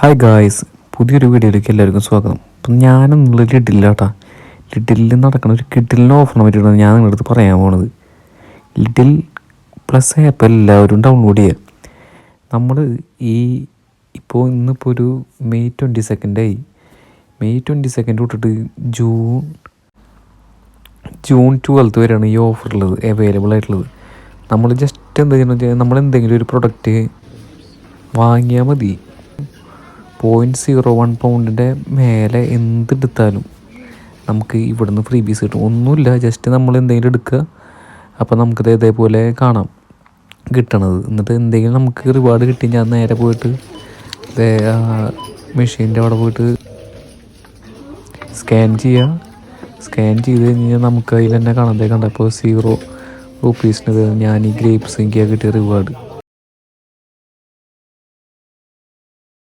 Hi guys പുതിയൊരു വീഡിയോയിലേക്ക് എല്ലാവർക്കും സ്വാഗതം. അപ്പം ഞാനൊന്നുള്ള ലിഡില്ല കേട്ടാ ലിഡിലിൽ നടക്കുന്ന ഒരു കിഡിലിന് ഓഫറിനെ പറ്റിയിട്ടാണ് ഞാൻ നിങ്ങളുടെ അടുത്ത് പറയാൻ പോണത്. ലിഡിൽ പ്ലസ് ആപ്പ് എല്ലാവരും ഡൗൺലോഡ് ചെയ്യുക നമ്മൾ ഈ ഇപ്പോൾ ഇന്നിപ്പോൾ ഒരു മെയ് ട്വന്റി സെക്കൻഡായി മെയ് ട്വന്റി സെക്കൻഡ് തൊട്ടിട്ട് ജൂൺ ജൂൺ ട്വൽത്ത് വരെയാണ് ഈ ഓഫർ ഉള്ളത് അവൈലബിൾ ആയിട്ടുള്ളത്. നമ്മൾ ജസ്റ്റ് എന്താ ചെയ്യണമെന്ന് വെച്ചാൽ നമ്മൾ എന്തെങ്കിലും ഒരു പ്രൊഡക്റ്റ് വാങ്ങിയാൽ മതി. പോയിന്റ് സീറോ വൺ പൗണ്ടിന്റെ മേലെ എന്തെടുത്താലും നമുക്ക് ഇവിടുന്ന് ഫ്രീ ബീസ് കിട്ടും. ഒന്നുമില്ല ജസ്റ്റ് നമ്മൾ എന്തെങ്കിലും എടുക്കുക. അപ്പോൾ നമുക്കത് ഇതേപോലെ കാണാം കിട്ടണത്. എന്നിട്ട് എന്തെങ്കിലും നമുക്ക് റിവാർഡ് കിട്ടി ഞാൻ നേരെ പോയിട്ട് മെഷീന്റെ അവിടെ പോയിട്ട് സ്കാൻ ചെയ്യുക സ്കാൻ ചെയ്ത് കഴിഞ്ഞാൽ നമുക്ക് അതിൽ തന്നെ കാണാൻ കണ്ടപ്പോൾ സീറോ റുപ്പീസിന് ഞാൻ ഈ ഗ്രേപ്സ് എനിക്ക് കിട്ടിയ റിവാർഡ്